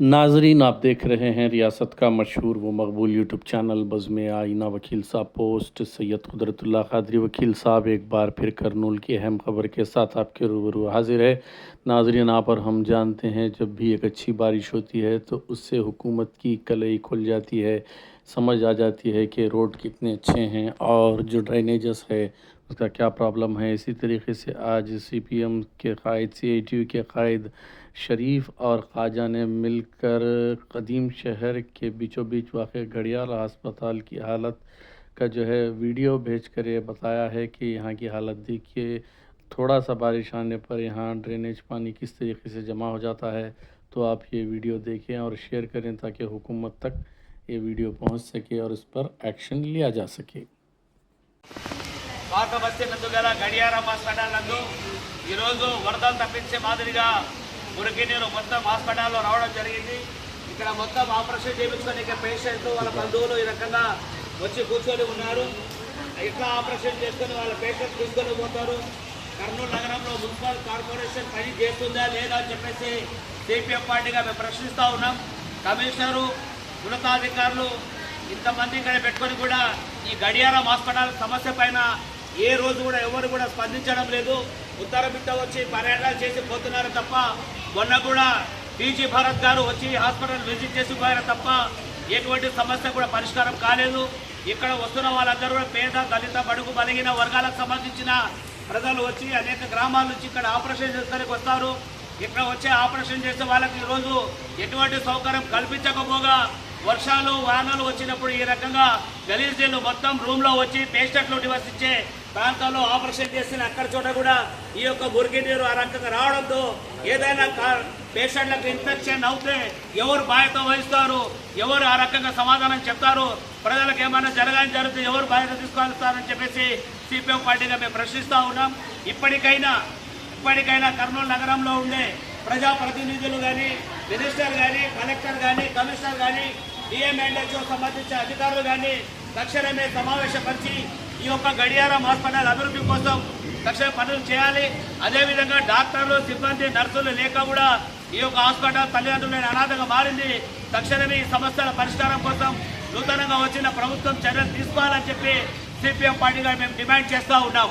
ناظرین، آپ دیکھ رہے ہیں ریاست کا مشہور و مقبول یوٹیوب چینل بزم آئینہ وکیل صاحب پوسٹ۔ سید قدرت اللہ قادری وکیل صاحب، ایک بار پھر کرنول کی اہم خبر کے ساتھ آپ کے روبرو حاضر ہے ناظرین، آپ اور ہم جانتے ہیں جب بھی ایک اچھی بارش ہوتی ہے تو اس سے حکومت کی کلئی کھل جاتی ہے۔ समझ आ जाती है कि रोड कितने अच्छे हैं और जो ड्रेनेजस है, उसका क्या प्रॉब्लम है। इसी तरीके से आज सीपीएम के कायद सी आई टी यू के कायद शरीफ और ख्वाजा ने मिलकर कदीम शहर के बीचों बीच वाक़ घड़ियाल अस्पताल की हालत का जो है वीडियो भेज कर ये बताया है कि यहाँ की हालत देखिए, थोड़ा सा बारिश आने पर यहाँ ड्रेनेज पानी किस तरीके से जमा हो जाता है तो आप ये वीडियो देखें और शेयर करें ताकि हुकूमत तक ये वीडियो पहुँच सके और इस पर एक्शन लिया जा सके పాత బస్తీ నందు గల గడియారం హాస్పిటల్ నందు ఈరోజు వరదలు తప్పించే మాదిరిగా మురికి నీరు మొత్తం హాస్పిటల్లో రావడం జరిగింది ఇక్కడ మొత్తం ఆపరేషన్ చేయించుకొని ఇక్కడ పేషెంట్ వాళ్ళ బంధువులు ఈ రకంగా వచ్చి కూర్చొని ఉన్నారు ఎట్లా ఆపరేషన్ చేసుకొని వాళ్ళ పేషెంట్ తీసుకొని పోతారు కర్నూలు నగరంలో మున్సిపల్ కార్పొరేషన్ పని చేస్తుందా లేదా అని చెప్పేసి సిపిఎం పార్టీగా మేము ప్రశ్నిస్తూ ఉన్నాం కమిషనరు ఉన్నతాధికారులు ఇంతమంది ఇక్కడ పెట్టుకొని కూడా ఈ గడియారం హాస్పిటల్ సమస్య పైన ఏ రోజు కూడా ఎవరు కూడా స్పందించడం లేదు. ఉత్తర బిడ్డ వచ్చి పర్యటన చేసి పోతున్నారు తప్ప మొన్న కూడా పీజీ భారత్ గారు వచ్చి హాస్పిటల్ విజిట్ చేసి పోయారు తప్ప ఎటువంటి సమస్య కూడా పరిష్కారం కాలేదు. ఇక్కడ వస్తున్న వాళ్ళందరూ కూడా పేద దళిత బడుగు బలిగిన వర్గాలకు సంబంధించిన ప్రజలు వచ్చి అనేక గ్రామాల నుంచి ఇక్కడ ఆపరేషన్ చేసేసరికి వస్తారు. ఇక్కడ వచ్చే ఆపరేషన్ చేసే వాళ్ళకి ఈరోజు ఎటువంటి సౌకర్యం కల్పించకపోగా వర్షాలు వానలు వచ్చినప్పుడు ఈ రకంగా గలీజీలు మొత్తం రూమ్లో వచ్చి పేషెంట్లు నివసించే ప్రాంతాల్లో ఆపరేషన్ చేసిన అక్కడ చోట కూడా ఈ యొక్క మురికి నీరు ఆ రకంగా రావడంతో ఏదైనా కా- పేషెంట్లకు ఇన్ఫెక్షన్ అవుతే ఎవరు బాధ్యత వహిస్తారు ఎవరు ఆ రకంగా సమాధానం చెప్తారు ప్రజలకు ఏమైనా జరగాలని జరిగితే ఎవరు బాధ్యత తీసుకొస్తారని చెప్పేసి సిపిఎం పార్టీగా మేము ప్రశ్నిస్తూ ఉన్నాం. ఇప్పటికైనా ఇప్పటికైనా కర్నూలు నగరంలో ఉండే ప్రజాప్రతినిధులు కానీ మినిస్టర్ కానీ కలెక్టర్ కానీ కమిషనర్ కానీ డిఎంఎన్హెచ్ఓ సంబంధించిన అధికారులు కానీ తక్షణమే సమావేశపరిచి ఈ యొక్క గడియారం హాస్పిటల్ అభివృద్ధి కోసం తక్షణ పనులు చేయాలి. అదేవిధంగా డాక్టర్లు సిబ్బంది నర్సులు లేక కూడా ఈ యొక్క హాస్పిటల్ తల్లిదండ్రులైన అనాథగా మారింది. తక్షణమే ఈ సమస్యల పరిష్కారం కోసం నూతనంగా వచ్చిన ప్రభుత్వం చర్యలు తీసుకోవాలని చెప్పి సిపిఎం పార్టీగా మేము డిమాండ్ చేస్తూ ఉన్నాం.